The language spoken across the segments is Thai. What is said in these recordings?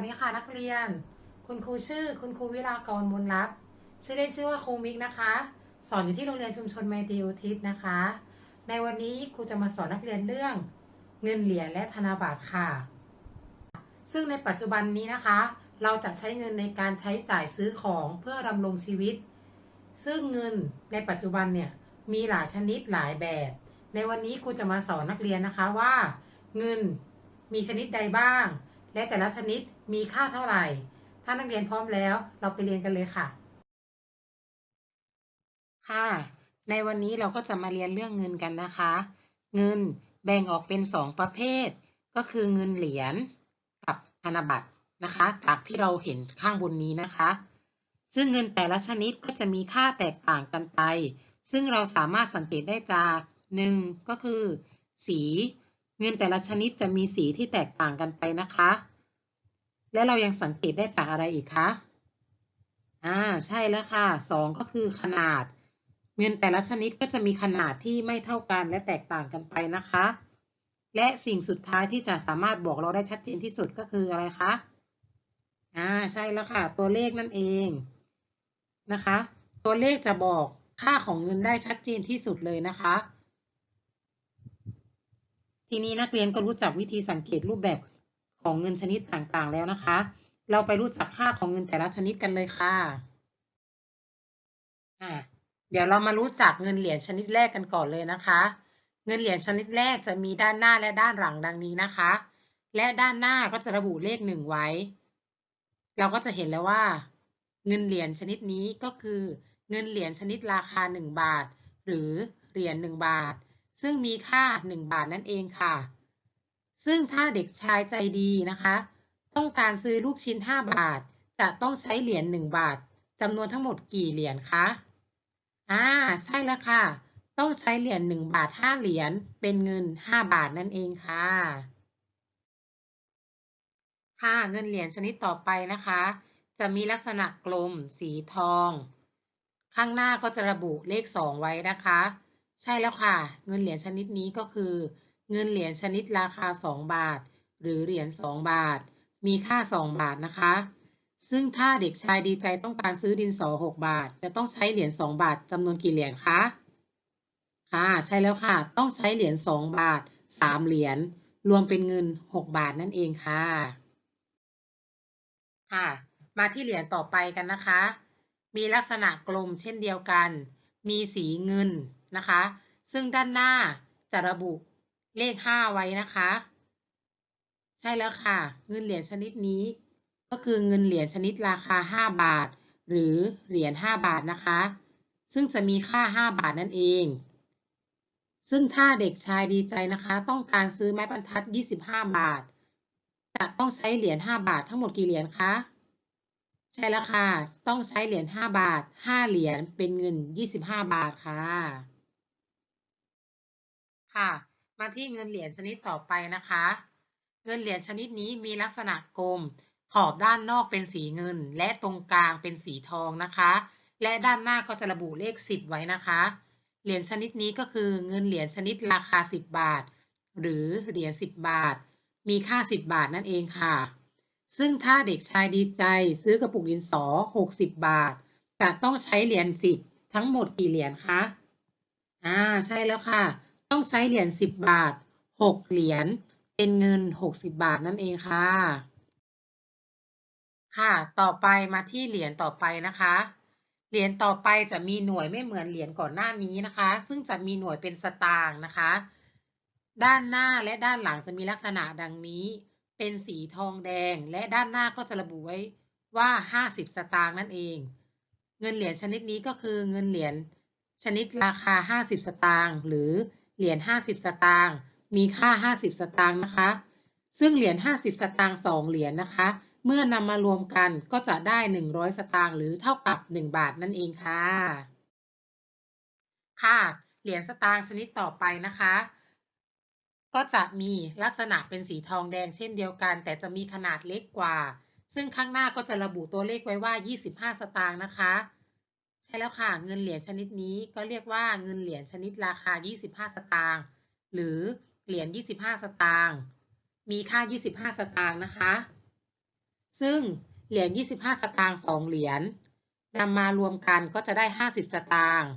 สดีค่ะนักเรียน คุณครูชื่อ คุณครูวิรากรบุญรัตน์ชื่อเล่นชื่อว่าครูมิกนะคะ สอนอยู่ที่โรงเรียนชุมชนไมตรีอุทิศนะคะ ในวันนี้ครูจะมาสอนนักเรียนเรื่อง เงินเหรียญและธนบัตรค่ะ ซึ่งในปัจจุบันนี้นะคะ เราจะใช้เงินในการใช้จ่ายซื้อของเพื่อดำรงชีวิต ซึ่งเงินในปัจจุบันเนี่ยมีหลายชนิดหลายแบบ ในวันนี้ครูจะมาสอนนักเรียนนะคะว่า เงินมีชนิดใดบ้าง และแต่ละชนิดมีค่าเท่าไหร่ ถ้านักเรียนพร้อมแล้วเราไปเรียนกันเลยค่ะ ค่ะ ในวันนี้เราก็จะมาเรียนเรื่องเงินกันนะคะ เงินแบ่งออกเป็นสองประเภท ก็คือเงินเหรียญกับธนบัตรนะคะจากที่เราเห็นข้างบนนี้นะคะ ซึ่งเงินแต่ละชนิดก็จะมีค่าแตกต่างกันไป ซึ่งเราสามารถสังเกตได้จากหนึ่งก็คือ สี เงินแต่ละชนิดจะมีสีที่แตกต่างกันไปนะคะ และเรายังสังเกตได้จากอะไรอีกคะ อ่า ใช่แล้วค่ะสองก็คือขนาด เงินแต่ละชนิดก็จะมีขนาดที่ไม่เท่ากันและแตกต่างกันไปนะคะ และสิ่งสุดท้ายที่จะสามารถบอกเราได้ชัดเจนที่สุดก็คืออะไรคะ อ่า ใช่แล้วค่ะ ตัวเลขนั่นเองนะคะ ตัวเลขจะบอกค่าของเงินได้ชัดเจนที่สุดเลยนะคะ ทีนี้นักเรียนก็รู้จักวิธีสังเกตรูปแบบของเงินชนิดต่างๆแล้วนะคะ เราไปรู้จักค่าของเงินแต่ละชนิดกันเลยค่ะอ่าเดี๋ยวเรามารู้จักเงินเหรียญชนิดแรกกันก่อนเลยนะคะ เงินเหรียญชนิดแรกจะมีด้านหน้าและด้านหลังดังนี้นะคะ และด้านหน้าก็จะระบุเลขหนึ่งไว้ เราก็จะเห็นแล้วว่า เงินเหรียญชนิดนี้ก็คือ เงินเหรียญชนิดราคา 1 บาท หรือเหรียญ1บาท ซึ่งมีค่า 1 บาทนั่นเองค่ะ ซึ่งถ้าเด็กชายใจดีนะคะ ต้องการซื้อลูกชิ้น 5 บาท จะต้องใช้เหรียญ1บาทจำนวนทั้งหมดกี่เหรียญคะอ่าใช่แล้วค่ะ ต้องใช้เหรียญ1บาท5เหรียญเป็นเงิน 5 บาทนั่นเองค่ะค่ะเงินเหรียญชนิดต่อไปนะคะ จะมีลักษณะกลม สีทอง ข้างหน้าก็จะระบุเลข 2 ไว้นะคะ ใช่แล้วค่ะ เงินเหรียญชนิดนี้ก็คือ เงินเหรียญชนิดราคา 2 บาท หรือเหรียญ2บาท มีค่า 2 บาทนะคะ ซึ่งถ้าเด็กชายดีใจต้องการซื้อดินสอ 6 บาท จะต้องใช้เหรียญ2บาทจำนวนกี่เหรียญคะค่ะใช่แล้วค่ะ ต้องใช้เหรียญ2บาท 3 เหรียญรวมเป็นเงิน 6 บาทนั่นเองค่ะค่ะ มาที่เหรียญต่อไปกันนะคะ มีลักษณะกลมเช่นเดียวกัน มีสีเงิน นะคะ ซึ่งด้านหน้าจะระบุเลข 5 ไว้นะคะ ใช่แล้วค่ะ เงินเหรียญชนิดนี้ก็คือเงินเหรียญชนิดราคา 5 บาท หรือเหรียญ5บาทนะคะ ซึ่งจะมีค่า 5 บาทนั่นเอง ซึ่งถ้าเด็กชายดีใจนะคะ ต้องการซื้อไม้บรรทัด 25 บาท จะต้องใช้เหรียญ5บาททั้งหมดกี่เหรียญคะใช่แล้วค่ะ ต้องใช้เหรียญ5บาท 5 เหรียญเป็นเงิน 25 บาทค่ะ ค่ะ มาที่เงินเหรียญชนิดต่อไปนะคะ เงินเหรียญชนิดนี้มีลักษณะกลม ขอบด้านนอกเป็นสีเงิน และตรงกลางเป็นสีทองนะคะ และด้านหน้าก็จะระบุเลข 10 ไว้นะคะ เหรียญชนิดนี้ก็คือเงินเหรียญชนิดราคา 10 บาท หรือเหรียญ10 บาท มีค่า 10 บาทนั่นเองค่ะ ซึ่งถ้าเด็กชายดีใจซื้อกระปุกดินสอ 60 บาทจะต้องใช้เหรียญ10 ทั้งหมดกี่เหรียญคะ อ่า ใช่แล้วค่ะ ต้องใช้เหรียญ10 บาท 6 เหรียญเป็นเงิน 60 บาทนั่นเองค่ะ ค่ะ ต่อไปมาที่เหรียญต่อไปนะคะ เหรียญต่อไปจะมีหน่วยไม่เหมือนเหรียญก่อนหน้านี้นะคะ ซึ่งจะมีหน่วยเป็นสตางค์นะคะ ด้านหน้าและด้านหลังจะมีลักษณะดังนี้ เป็นสีทองแดง และด้านหน้าก็จะระบุไว้ว่า 50 สตางค์นั่นเอง เงินเหรียญชนิดนี้ก็คือเงินเหรียญชนิดราคา 50 สตางค์หรือ เหรียญ50 สตางค์มีค่า 50 สตางค์นะคะ ซึ่งเหรียญ50 สตางค์2เหรียญนะคะ เมื่อนำมารวมกันก็จะได้ 100 สตางค์หรือเท่ากับ 1 บาทนั่นเองค่ะ ค่ะ เหรียญสตางค์ชนิดต่อไปนะคะ ก็จะมีลักษณะเป็นสีทองแดงเช่นเดียวกัน แต่จะมีขนาดเล็กกว่า ซึ่งข้างหน้าก็จะระบุตัวเลขไว้ว่า 25 สตางค์นะคะ ช่แล้วค่ะ เงินเหรียญชนิดนี้ก็เรียกว่าเงินเหรียญชนิดราคา 25 สตางค์หรือเหรียญ 25 สตางค์มีค่า 25 สตางค์นะคะ ซึ่งเหรียญ 25 สตางค์2เหรียญนำมารวมกันก็จะได้ 50 สตางค์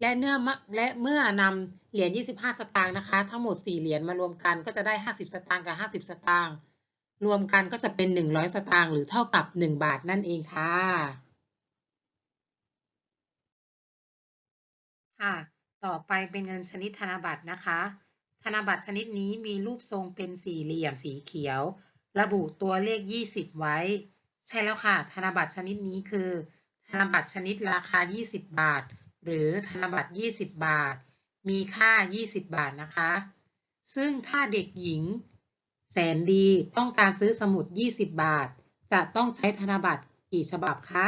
และเนื่อและเมื่อนำเหรียญ 25 สตางค์นะคะ ทั้งหมด 4 เหรียญมารวมกันก็จะได้ 50 สตางค์กับ 50 สตางค์รวมกันก็จะเป็น 100 สตางค์หรือเท่ากับ 1 บาทนั่นเองค่ะ ค่ะ ต่อไปเป็นเงินชนิดธนบัตรนะคะ ธนบัตรชนิดนี้มีรูปทรงเป็นสี่เหลี่ยมสีเขียว ระบุตัวเลข 20 ไว้ ใช่แล้วค่ะ ธนบัตรชนิดนี้คือ ธนบัตรชนิดราคา 20 บาท หรือธนบัตร 20 บาท มีค่า 20 บาทนะคะ ซึ่งถ้าเด็กหญิง แสนดีต้องการซื้อสมุด 20 บาท จะต้องใช้ธนบัตรกี่ฉบับคะ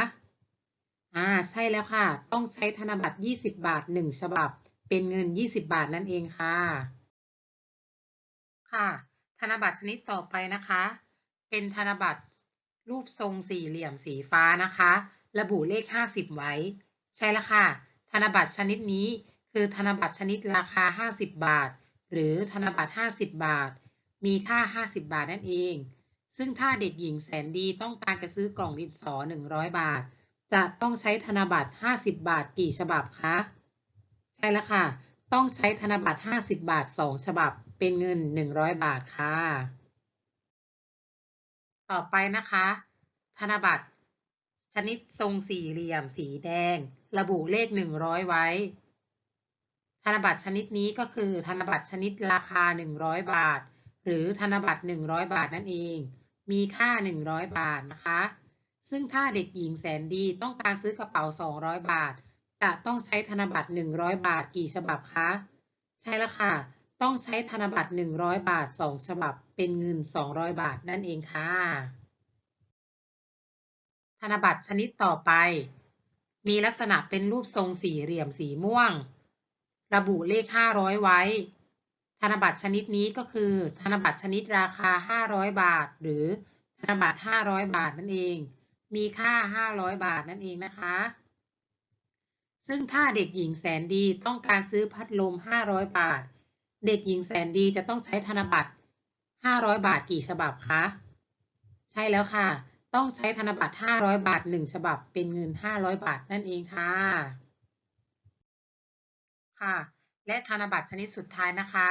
อ่าใช่แล้วค่ะ ต้องใช้ธนบัตร 20 บาท 1 ฉบับ เป็นเงิน 20 บาทนั่นเองค่ะ ค่ะ ธนบัตรชนิดต่อไปนะคะ เป็นธนบัตรรูปทรงสี่เหลี่ยมสีฟ้านะคะ ระบุเลข 50 ไว้ ใช่แล้วค่ะ ธนบัตรชนิดนี้คือธนบัตรชนิดราคา 50 บาท หรือธนบัตร 50 บาท มีค่า 50 บาทนั่นเอง ซึ่งถ้าเด็กหญิงแสนดีต้องการจะซื้อกล่องดินสอ 100 บาท จะต้องใช้ธนบัตร 50 บาทกี่ฉบับคะ ใช่แล้วค่ะ ต้องใช้ธนบัตร 50 บาท 2 ฉบับ เป็นเงิน 100 บาทค่ะ ต่อไปนะคะ ธนบัตร ชนิดทรงสี่เหลี่ยมสีแดง ระบุเลข 100 ไว้ ธนบัตรชนิดนี้ก็คือธนบัตรชนิดราคา 100 บาท หรือธนบัตร 100 บาทนั่นเอง มีค่า 100 บาทนะคะ ซึ่งถ้าเด็กหญิงแสนดีต้องการซื้อกระเป๋า 200 บาท จะต้องใช้ธนบัตร 100 บาทกี่ฉบับคะ ใช่แล้วค่ะ ต้องใช้ธนบัตร 100 บาท 2 ฉบับ เป็นเงิน 200 บาทนั่นเองค่ะ ธนบัตรชนิดต่อไป มีลักษณะเป็นรูปทรงสี่เหลี่ยมสีม่วง ระบุเลข 500 ไว้ ธนบัตรชนิดนี้ก็คือ ธนบัตรชนิดราคา 500 บาท หรือธนบัตร 500 บาทนั่นเอง มีค่า 500 บาทนั่นเองนะคะ ซึ่งถ้าเด็กหญิงแสนดีต้องการซื้อพัดลม 500 บาท เด็กหญิงแสนดีจะต้องใช้ธนบัตร 500 บาทกี่ฉบับคะ ใช่แล้วค่ะ ต้องใช้ธนบัตร 500 บาท 1 ฉบับเป็นเงิน 500 บาทนั่นเองค่ะ ค่ะ และธนบัตรชนิดสุดท้ายนะคะ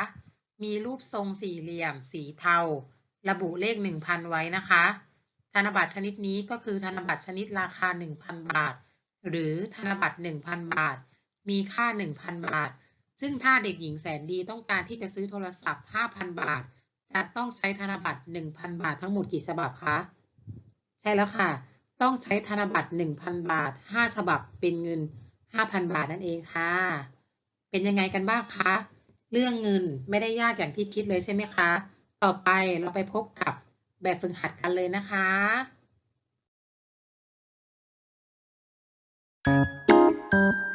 มีรูปทรงสี่เหลี่ยม สีเทา ระบุเลข 1,000 ไว้นะคะ นบัตรชนิดนี้ก็คือธนบัตรชนิดราคา 1,000 บาท หรือธนบัตร 1,000 บาท มีค่า 1,000 บาท ซึ่งถ้าเด็กหญิงแสนดีต้องการที่จะซื้อโทรศัพท์ 5,000 บาท จะต้องใช้ธนบัตร 1,000 บาททั้งหมดกี่ฉบับคะ ใช่แล้วค่ะ ต้องใช้ธนบัตร 1,000 บาท 5 ฉบับเป็นเงิน 5,000 บาทนั่นเองค่ะ เป็นยังไงกันบ้างคะ เรื่องเงินไม่ได้ยากอย่างที่คิดเลยใช่ไหมคะ ต่อไปเราไปพบกับ แบบฝึกหัดกันเลยนะคะ Thank you.